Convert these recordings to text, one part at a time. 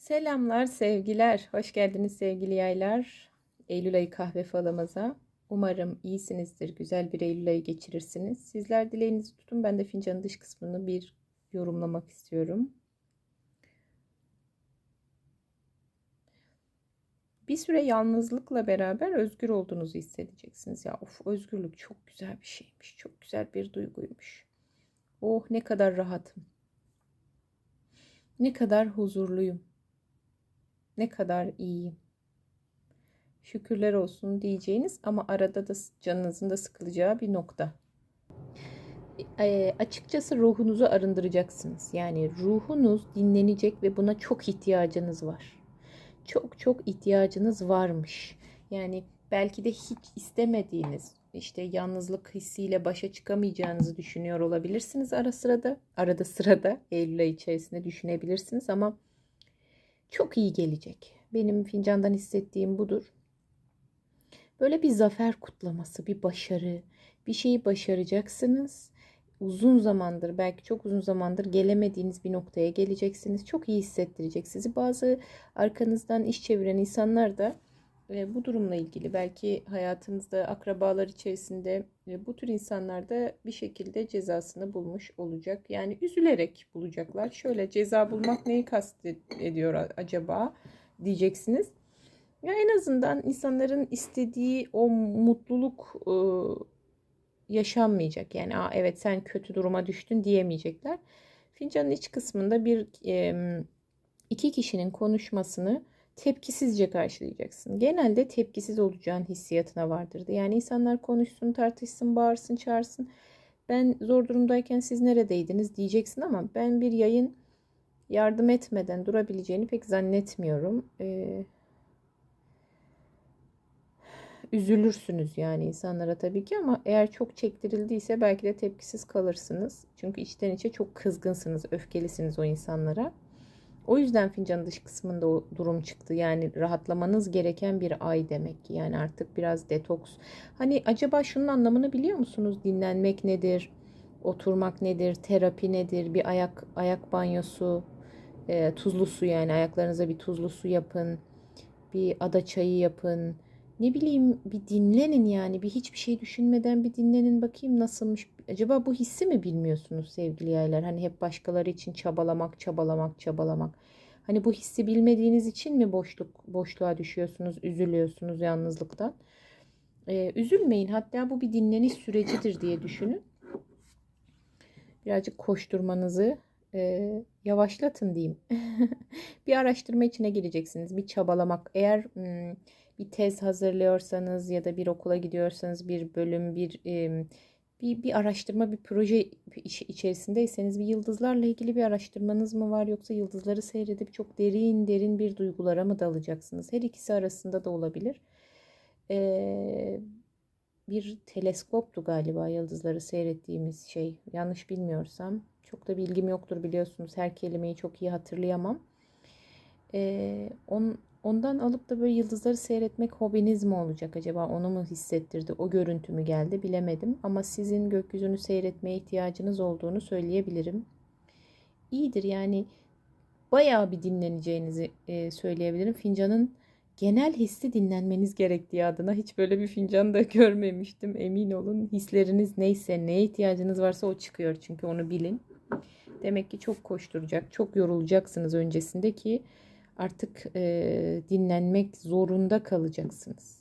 Selamlar, sevgiler. Hoş geldiniz sevgili yaylar. Eylül ayı kahve falımıza. Umarım iyisinizdir. Güzel bir Eylül ayı geçirirsiniz. Sizler dileğinizi tutun. Ben de fincanın dış kısmını bir yorumlamak istiyorum. Bir süre yalnızlıkla beraber özgür olduğunuzu hissedeceksiniz. Ya of özgürlük çok güzel bir şeymiş. Çok güzel bir duyguymuş. Oh ne kadar rahatım. Ne kadar huzurluyum ne kadar iyiyim. Şükürler olsun diyeceğiniz ama arada da canınızın da sıkılacağı bir nokta. E, açıkçası ruhunuzu arındıracaksınız. Yani ruhunuz dinlenecek ve buna çok ihtiyacınız var. Çok çok ihtiyacınız varmış. Yani belki de hiç istemediğiniz, işte yalnızlık hissiyle başa çıkamayacağınızı düşünüyor olabilirsiniz ara sırada. Arada sırada Eylül ayı içerisinde düşünebilirsiniz ama çok iyi gelecek. Benim fincandan hissettiğim budur. Böyle bir zafer kutlaması, bir başarı, bir şeyi başaracaksınız. Uzun zamandır, belki çok uzun zamandır gelemediğiniz bir noktaya geleceksiniz. Çok iyi hissettirecek sizi. Bazı arkanızdan iş çeviren insanlar da e, bu durumla ilgili belki hayatınızda akrabalar içerisinde e, bu tür insanlar da bir şekilde cezasını bulmuş olacak. Yani üzülerek bulacaklar. Şöyle ceza bulmak neyi kastediyor acaba diyeceksiniz. Ya en azından insanların istediği o mutluluk e, yaşanmayacak. Yani Aa, evet sen kötü duruma düştün diyemeyecekler. Fincanın iç kısmında bir iki kişinin konuşmasını tepkisizce karşılayacaksın. Genelde tepkisiz olacağın hissiyatına vardırdı. Yani insanlar konuşsun, tartışsın, bağırsın, çağırsın. Ben zor durumdayken siz neredeydiniz diyeceksin ama ben bir yayın yardım etmeden durabileceğini pek zannetmiyorum. Ee, üzülürsünüz yani insanlara tabii ki ama eğer çok çektirildiyse belki de tepkisiz kalırsınız. Çünkü içten içe çok kızgınsınız, öfkelisiniz o insanlara. O yüzden fincanın dış kısmında o durum çıktı. Yani rahatlamanız gereken bir ay demek ki. Yani artık biraz detoks. Hani acaba şunun anlamını biliyor musunuz? Dinlenmek nedir? Oturmak nedir? Terapi nedir? Bir ayak ayak banyosu, e, tuzlu su yani ayaklarınıza bir tuzlu su yapın. Bir ada çayı yapın ne bileyim bir dinlenin yani bir hiçbir şey düşünmeden bir dinlenin bakayım nasılmış. Acaba bu hissi mi bilmiyorsunuz sevgili yaylar? Hani hep başkaları için çabalamak, çabalamak, çabalamak. Hani bu hissi bilmediğiniz için mi boşluk boşluğa düşüyorsunuz, üzülüyorsunuz yalnızlıktan? Ee, üzülmeyin. Hatta bu bir dinleniş sürecidir diye düşünün. Birazcık koşturmanızı e, yavaşlatın diyeyim. bir araştırma içine gireceksiniz. Bir çabalamak. Eğer hmm, bir tez hazırlıyorsanız ya da bir okula gidiyorsanız bir bölüm, bir bir, bir araştırma, bir proje içerisindeyseniz bir yıldızlarla ilgili bir araştırmanız mı var yoksa yıldızları seyredip çok derin derin bir duygulara mı dalacaksınız? Her ikisi arasında da olabilir. Bir teleskoptu galiba yıldızları seyrettiğimiz şey. Yanlış bilmiyorsam. Çok da bilgim yoktur biliyorsunuz. Her kelimeyi çok iyi hatırlayamam. Ee, on, Ondan alıp da böyle yıldızları seyretmek hobiniz mi olacak acaba? Onu mu hissettirdi? O görüntü mü geldi? Bilemedim. Ama sizin gökyüzünü seyretmeye ihtiyacınız olduğunu söyleyebilirim. İyidir yani bayağı bir dinleneceğinizi e, söyleyebilirim. Fincanın genel hissi dinlenmeniz gerektiği adına hiç böyle bir fincan da görmemiştim. Emin olun hisleriniz neyse, neye ihtiyacınız varsa o çıkıyor. Çünkü onu bilin. Demek ki çok koşturacak, çok yorulacaksınız öncesinde ki artık e, dinlenmek zorunda kalacaksınız.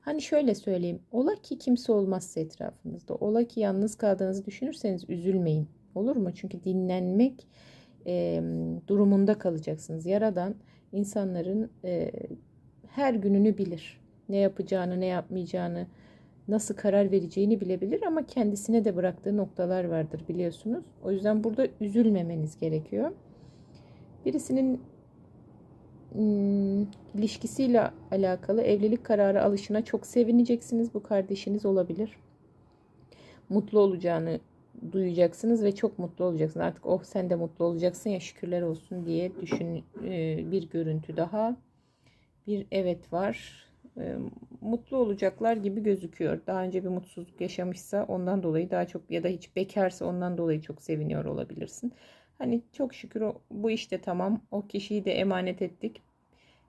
Hani şöyle söyleyeyim. Ola ki kimse olmazsa etrafınızda. Ola ki yalnız kaldığınızı düşünürseniz üzülmeyin. Olur mu? Çünkü dinlenmek e, durumunda kalacaksınız. Yaradan insanların e, her gününü bilir. Ne yapacağını, ne yapmayacağını, nasıl karar vereceğini bilebilir ama kendisine de bıraktığı noktalar vardır biliyorsunuz. O yüzden burada üzülmemeniz gerekiyor. Birisinin ilişkisiyle alakalı evlilik kararı alışına çok sevineceksiniz. Bu kardeşiniz olabilir. Mutlu olacağını duyacaksınız ve çok mutlu olacaksınız. Artık oh sen de mutlu olacaksın ya şükürler olsun diye düşün e, bir görüntü daha. Bir evet var. E, mutlu olacaklar gibi gözüküyor. Daha önce bir mutsuzluk yaşamışsa ondan dolayı daha çok ya da hiç bekarsa ondan dolayı çok seviniyor olabilirsin. Hani çok şükür o, bu işte tamam. O kişiyi de emanet ettik.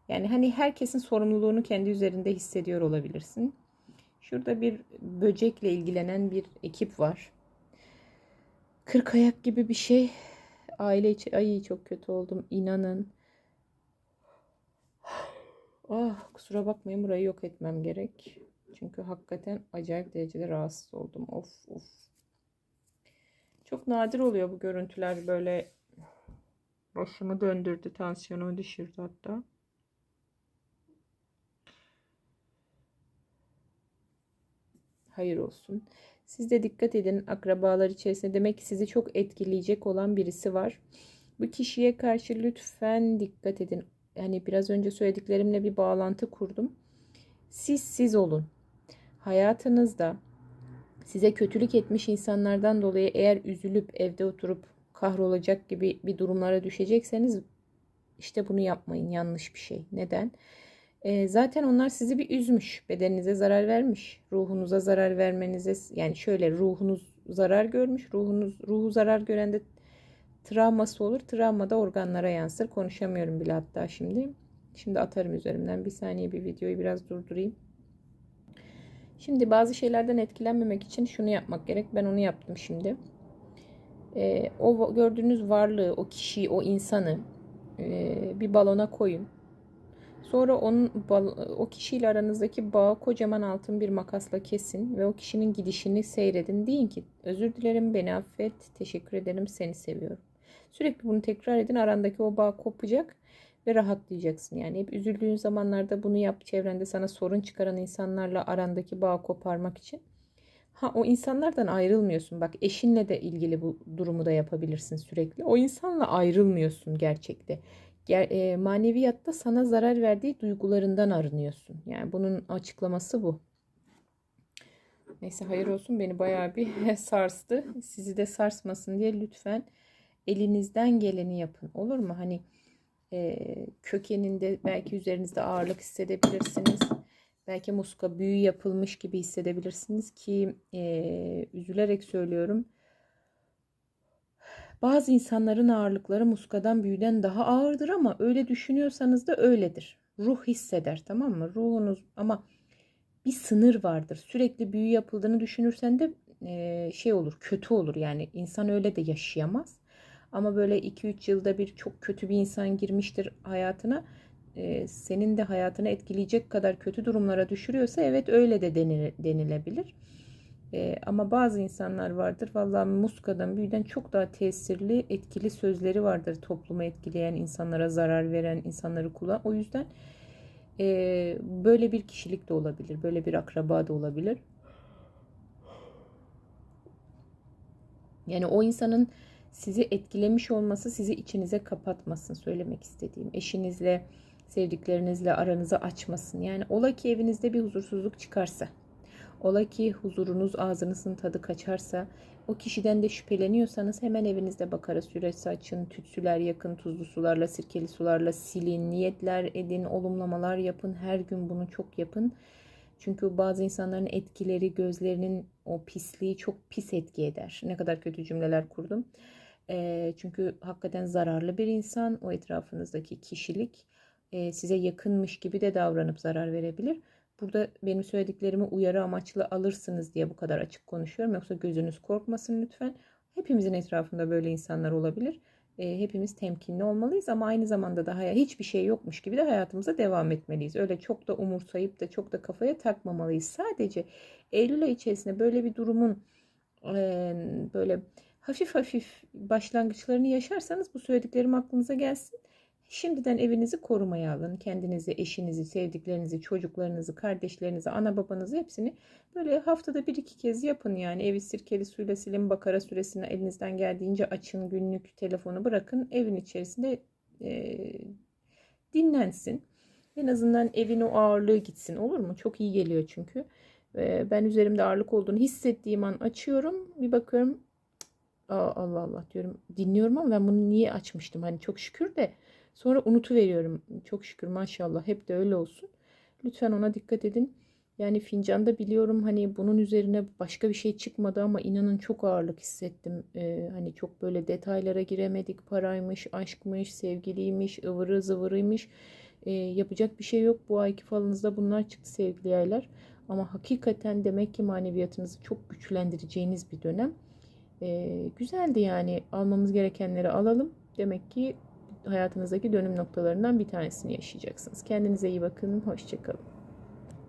Yani hani herkesin sorumluluğunu kendi üzerinde hissediyor olabilirsin. Şurada bir böcekle ilgilenen bir ekip var. Kırk ayak gibi bir şey. Aile içi ay çok kötü oldum inanın. Ah kusura bakmayın burayı yok etmem gerek. Çünkü hakikaten acayip derecede rahatsız oldum. Of of. Çok nadir oluyor bu görüntüler böyle başımı döndürdü, tansiyonumu düşürdü hatta. Hayır olsun. Siz de dikkat edin akrabalar içerisinde demek ki sizi çok etkileyecek olan birisi var. Bu kişiye karşı lütfen dikkat edin. Yani biraz önce söylediklerimle bir bağlantı kurdum. Siz siz olun. Hayatınızda size kötülük etmiş insanlardan dolayı eğer üzülüp evde oturup kahrolacak gibi bir durumlara düşecekseniz işte bunu yapmayın. Yanlış bir şey. Neden? E, zaten onlar sizi bir üzmüş. Bedeninize zarar vermiş. Ruhunuza zarar vermenize yani şöyle ruhunuz zarar görmüş. Ruhunuz ruhu zarar gören de travması olur. Travma da organlara yansır. Konuşamıyorum bile hatta şimdi. Şimdi atarım üzerimden. Bir saniye bir videoyu biraz durdurayım. Şimdi bazı şeylerden etkilenmemek için şunu yapmak gerek. Ben onu yaptım şimdi. E, o gördüğünüz varlığı, o kişiyi, o insanı e, bir balona koyun. Sonra onun o kişiyle aranızdaki bağı kocaman altın bir makasla kesin ve o kişinin gidişini seyredin. Deyin ki özür dilerim beni affet, teşekkür ederim seni seviyorum. Sürekli bunu tekrar edin arandaki o bağ kopacak ve rahatlayacaksın. Yani hep üzüldüğün zamanlarda bunu yap çevrende sana sorun çıkaran insanlarla arandaki bağ koparmak için. Ha o insanlardan ayrılmıyorsun. Bak eşinle de ilgili bu durumu da yapabilirsin sürekli. O insanla ayrılmıyorsun gerçekte e, maneviyatta sana zarar verdiği duygularından arınıyorsun. Yani bunun açıklaması bu. Neyse hayır olsun beni bayağı bir sarstı. Sizi de sarsmasın diye lütfen elinizden geleni yapın. Olur mu? Hani e, kökeninde belki üzerinizde ağırlık hissedebilirsiniz. Belki muska büyü yapılmış gibi hissedebilirsiniz ki e, üzülerek söylüyorum bazı insanların ağırlıkları muskadan büyüden daha ağırdır ama öyle düşünüyorsanız da öyledir. Ruh hisseder tamam mı? Ruhunuz ama bir sınır vardır. Sürekli büyü yapıldığını düşünürsen de e, şey olur, kötü olur. Yani insan öyle de yaşayamaz. Ama böyle 2-3 yılda bir çok kötü bir insan girmiştir hayatına. E, senin de hayatını etkileyecek kadar kötü durumlara düşürüyorsa evet öyle de denilebilir. E, ama bazı insanlar vardır. Vallahi muskadan büyüden çok daha tesirli, etkili sözleri vardır. Toplumu etkileyen, insanlara zarar veren, insanları kullan. O yüzden e, böyle bir kişilik de olabilir. Böyle bir akraba da olabilir. Yani o insanın sizi etkilemiş olması sizi içinize kapatmasın söylemek istediğim. Eşinizle, sevdiklerinizle aranızı açmasın. Yani ola ki evinizde bir huzursuzluk çıkarsa Ola ki huzurunuz ağzınızın tadı kaçarsa o kişiden de şüpheleniyorsanız hemen evinizde bakara süresi açın, tütsüler yakın, tuzlu sularla, sirkeli sularla silin, niyetler edin, olumlamalar yapın. Her gün bunu çok yapın. Çünkü bazı insanların etkileri, gözlerinin o pisliği çok pis etki eder. Ne kadar kötü cümleler kurdum. E, çünkü hakikaten zararlı bir insan. O etrafınızdaki kişilik e, size yakınmış gibi de davranıp zarar verebilir. Burada benim söylediklerimi uyarı amaçlı alırsınız diye bu kadar açık konuşuyorum. Yoksa gözünüz korkmasın lütfen. Hepimizin etrafında böyle insanlar olabilir. E, hepimiz temkinli olmalıyız ama aynı zamanda da hiçbir şey yokmuş gibi de hayatımıza devam etmeliyiz. Öyle çok da umursayıp da çok da kafaya takmamalıyız. Sadece Eylül ayı içerisinde böyle bir durumun e, böyle hafif hafif başlangıçlarını yaşarsanız bu söylediklerim aklınıza gelsin. Şimdiden evinizi korumaya alın. Kendinizi, eşinizi, sevdiklerinizi, çocuklarınızı, kardeşlerinizi, ana babanızı hepsini böyle haftada bir iki kez yapın. Yani evi sirkeli suyla silin. Bakara süresini elinizden geldiğince açın. Günlük telefonu bırakın. Evin içerisinde e, dinlensin. En azından evin o ağırlığı gitsin olur mu? Çok iyi geliyor çünkü. E, ben üzerimde ağırlık olduğunu hissettiğim an açıyorum. Bir bakıyorum Allah Allah diyorum. Dinliyorum ama ben bunu niye açmıştım? Hani çok şükür de Sonra unutuveriyorum. Çok şükür maşallah hep de öyle olsun. Lütfen ona dikkat edin. Yani fincanda biliyorum hani bunun üzerine başka bir şey çıkmadı ama inanın çok ağırlık hissettim. Ee, hani çok böyle detaylara giremedik. Paraymış, aşkmış, sevgiliymiş, ıvırı zıvırıymış. Ee, yapacak bir şey yok. Bu ayki falınızda bunlar çıktı sevgili yaylar. Ama hakikaten demek ki maneviyatınızı çok güçlendireceğiniz bir dönem. Ee, güzeldi yani almamız gerekenleri alalım. Demek ki hayatınızdaki dönüm noktalarından bir tanesini yaşayacaksınız. Kendinize iyi bakın. Hoşçakalın.